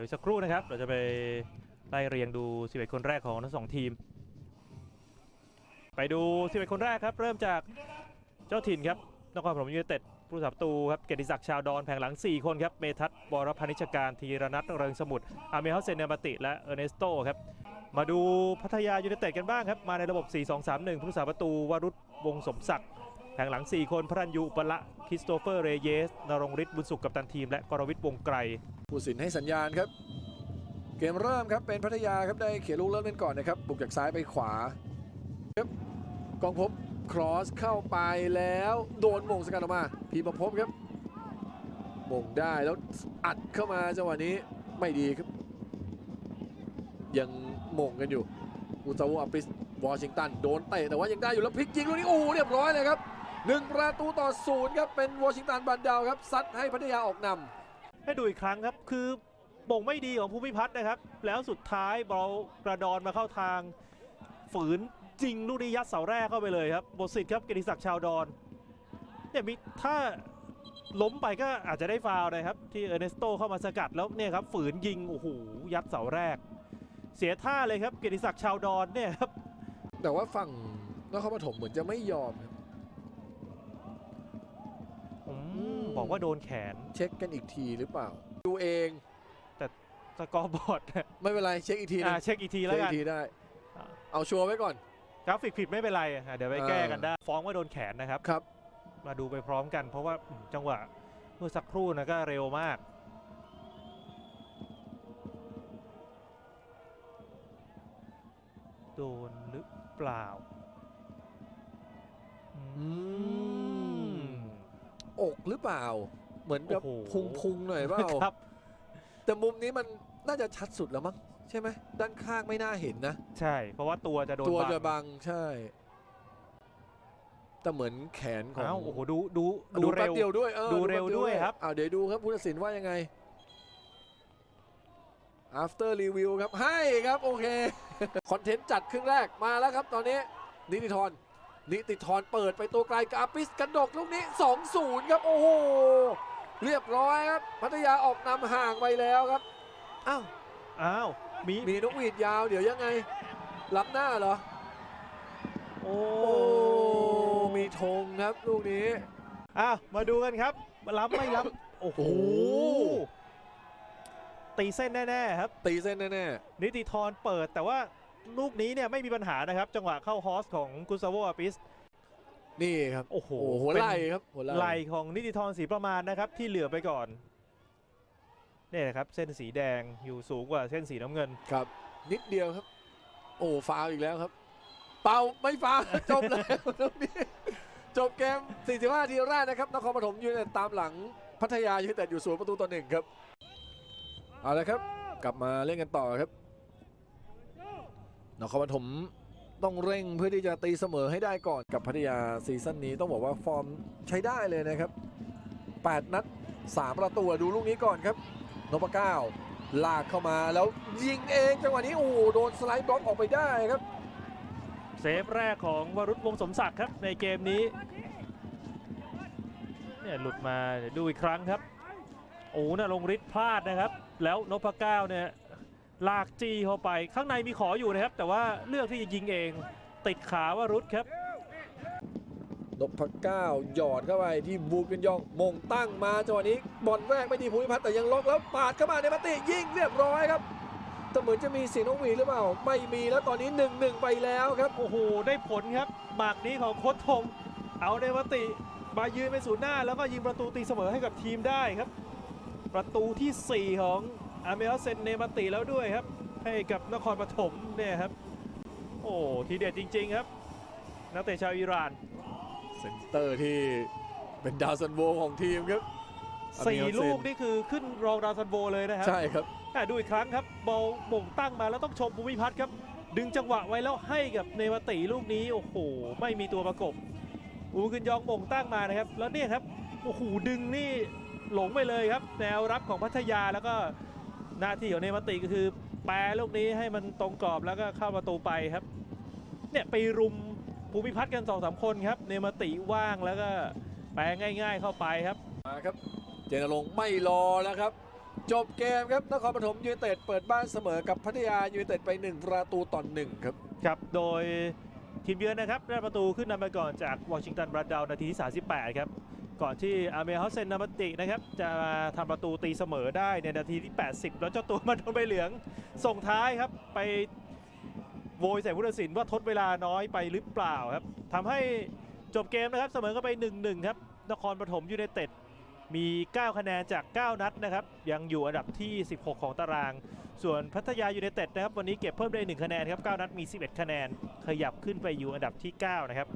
ดี๋ยวสักครู่นะครับ เราจะไปไล่เรียงดู 11 คนแรกของทั้งสองทีม ไปดู 11 คนแรกครับ เริ่มจากเจ้าถิ่นครับนครปฐมยูไนเต็ดผู้สับตูครับเกียรติศักดิ์ชาวดอนแผงหลัง 4 คนครับ เมทัศน์บรพนิชการธีรนัทเริงสมุทรอาเมลเซนเนมาติและเออร์เนสโตครับ มาดูพัทยายูไนเต็ดกันบ้างครับ มาในระบบ 4-2-3-1 ผู้สาประตูวรุษวงสมศักดิ์ แผงหลัง 4 คนพระรัญยูอุปละคริสโตเฟอร์เรเยสนรงฤทธิ์บุญสุขกับตันทีม และกรวิทย์วงไกรผู้สินให้สัญญาณครับ เกมเริ่มครับเป็นพัทยาครับได้เขียนลูกเริ่มเล่นก่อนนะครับบุกจากซ้ายไปขวาครับกองพบครอสเข้าไปแล้วโดนมงสกัดออกมา พีประพบครับมงได้แล้วอัดเข้ามาจังหวะนี้ไม่ดีครับ ยังมงกันอยู่กูซาวอปิสวอชิงตันโดนเตะแต่ว่ายังได้อยู่แล้วพลิกยิงลูกนี้โอ้เรียบร้อยเลยครับ หนึ่งประตูต่อศูนย์ครับเป็นวอชิงตันบันดาวครับซัดให้พัทยาออกนำให้ดูอีกครั้งครับคือบ่งไม่ดีของภูมิพัฒน์นะครับ แล้วสุดท้ายบอลกระดอนมาเข้าทาง ฝืนจริงลูกนี้ยัดเสาแรกเข้าไปเลยครับบทสิทธิ์ครับเกียรติศักดิ์ชาวดอนเนี่ยมีถ้าล้มไปก็อาจจะได้ฟาวล์นะครับ ที่เออร์เนสโตเข้ามาสกัดแล้วเนี่ยครับฝืนยิงโอ้โหยัดเสาแรก เสียท่าเลยครับเกียรติศักดิ์ชาวดอนเนี่ยครับแต่ว่าฝั่งนครปฐมเหมือนจะไม่ยอมครับ อืม บอกว่าโดนแขน เช็คกันอีกทีหรือเปล่า ดูเองสกอร์บอร์ดไม่เป็นไรเช็คอีกทีหนึอ่างเช็คอีกทีเช็แล้ควอีกัน กทีได้ อ่า เอาชัวร์ไว้ก่อน กราฟิกผิดไม่เป็นไรอะเดี๋ยวไปแก้กันได้ ฟ้องว่าโดนแขนนะครับ ครับ มาดูไปพร้อมกัน เพราะว่าอืมจังหวะเมื่อสักครู่นะก็เร็วมาก โดนหรือเปล่าอือืมม อกหรือเปล่า เหมือนแบบโอ้โห พุงพุงๆหน่อยเปล่าครับ แต่มุมนี้มันน่าจะชัดสุดแล้วมั้งใช่ไหมด้านข้างไม่น่าเห็นนะ ใช่ เพราะว่าตัวจะโดนตัวบังจะบังใช่ แต่เหมือนแขนของอ้าวโอ้โหดูดูดูดูแป๊เร็บว เดียวด้วยเออดูเร็วแป๊ด้วยครับ อ้าวเดี๋ยวดูครับผู้ตัดสินว่ายังไง after review ครับให้ครับ โอเค คอนเทนต์จัดครึ่งแรกมาแล้วครับตอนนี้นิติธร นิติธรเปิดไปตัวไกลกบอาปิสกระดกลูกนี้ 2-0 ครับ โอ้โห เรียบร้อยครับ พัทยาออกนำห่างไปแล้วครับ อ้าว อ้าว มี มีนกหวีดยาวเดี๋ยวยังไงล้ำหน้าเหรอโอ้โอ้ มีธงครับลูกนี้ อ้าว มาดูกันครับ รับไม่รับ โอ้โหโอ้โหตีเส้นแน่ ๆ ครับ ตีเส้นแน่นิติธรเปิดแต่ว่า ลูกนี้เนี่ยไม่มีปัญหานะครับ จังหวะเข้าฮอสของกุซาโวอาปิสๆนี่ครับ โอ้โหโอ้โหหัวไหล่ครับหัวไหล่ไหลของนิติธรสีประมาณนะครับ ที่เหลือไปก่อนเนี่ยนะครับเส้นสีแดงอยู่สูงกว่าเส้นสีน้ำเงิน ครับ นิดเดียวครับ โอ้ฟาวล์อีกแล้วครับ เป่าไม่ฟาวล์จบแล้วตรงนี้จบเกม 45 ทีแรกนะครับนครปฐมยูไนเต็ดตามหลังพัทยายูไนเต็ดอยู่ศูนย์ประตูต่อหนึ่งครับเอาละครับ กลับมาเล่นกันต่อครับ นครปฐมต้องเร่งเพื่อที่จะตีเสมอให้ได้ก่อนกับพัทยาซีซั่นนี้ต้องบอกว่าฟอร์มใช้ได้เลยนะครับ 8 นัด 3 ประตูดูลูกนี้ก่อนครับนพเก้าลากเข้ามาแล้วยิงเองจังหวะนี้โอ้โดนสไลด์บล็อกออกไปได้ครับ เซฟแรกของวรุษวงศ์สมศักดิ์ครับในเกมนี้เนี่ยหลุดมาดูอีกครั้งครับ โอ้นะลงฤทธิ์พลาดนะครับ แล้วนพเก้าเนี่ย ลากจี้เข้าไปข้างในมีขออยู่นะครับ แต่ว่าเลือกที่จะยิงเองติดขาวรุษครับนพเก้าหยอดเข้าไปที่บูกันยองมงตั้งมาจังหวะนี้บอลแรกไม่ดีภูมิพัฒน์แต่ยังล็อกแล้วปาดเข้ามาในมาติยิงเรียบร้อยครับแต่เหมือนจะมีเสียงนกหวีดหรือเปล่า ไม่มีแล้วตอนนี้1นหนึ่งไปแล้วครับโอ้โหได้ผลครับหมากนี้ของโค้ชทงเอาเดมติมายืนเป็นศูนย์หน้าแล้วก็ยิงประตูตีเสมอให้กับทีมได้ครับ ประตูทีสี่4 ของ อาเมลเซนเนมาติแล้วด้วยครับ ให้กับนครปฐมเนี่ยครับ โอ้ทีเด็ดจริง ๆ ครับ นักเตะชาวอิหร่านเซนเตอร์ที่เป็นดาวซันโวของทีมครับสี่อาเมลเซนลูกนี่คือขึ้นรองดาวซันโบเลยนะครับใช่ครับอะดูอีกครั้งครับบอลบ่งตั้งมาแล้วต้องชมภูมิพัฒน์ครับ ดึงจังหวะไว้แล้วให้กับเนวาติลูกนี้โอ้โหไม่มีตัวประกบอูกึนยองบ่งตั้งมานะครับ แล้วเนี่ยครับโอ้โหดึงนี่หลงไปเลยครับ แนวรับของพัทยาแล้วก็ หน้าที่ของเนวาติก็คือ แปรลูกนี้ให้มันตรงกรอบแล้วก็เข้าประตูไปครับ เนี่ยไปรุมภูมิพัฒน์กันสองสามคนครับ เนมาติว่างแล้วก็แปรง่าย ๆเข้าไปครับมาครับ เจนรงค์ไม่รอแล้วครับ จบเกมครับนครปฐมยูไนเต็ดเปิดบ้านเสมอกับพัทยายูไนเต็ดไป 1 ประตูต่อหนึ่งครับครับโดยทีมเยือนนะครับได้ประตูขึ้นนำไปก่อนจากวอชิงตันบรัดดาวนาทีที่38ครับ ก่อนที่อาเมลฮอสเซนนามตินะครับ จะทำประตูตีเสมอได้ในนาทีที่ 80 แล้วเจ้าตัวมันโดนใบเหลืองส่งท้ายครับ ไปโวยใส่ผู้ตัดสินว่าทดเวลาน้อยไปหรือเปล่าครับทำให้จบเกมนะครับเสมอก็ไป 1-1 ครับ นครปฐมยูไนเต็ดมี 9 คะแนนจาก 9 นัดนะครับ ยังอยู่อันดับที่ 16 ของตาราง ส่วนพัทยายูไนเต็ดนะครับ วันนี้เก็บเพิ่มได้ 1 คะแนนครับ 9 นัดมี 11 คะแนน ขยับขึ้นไปอยู่อันดับที่ 9 นะครับ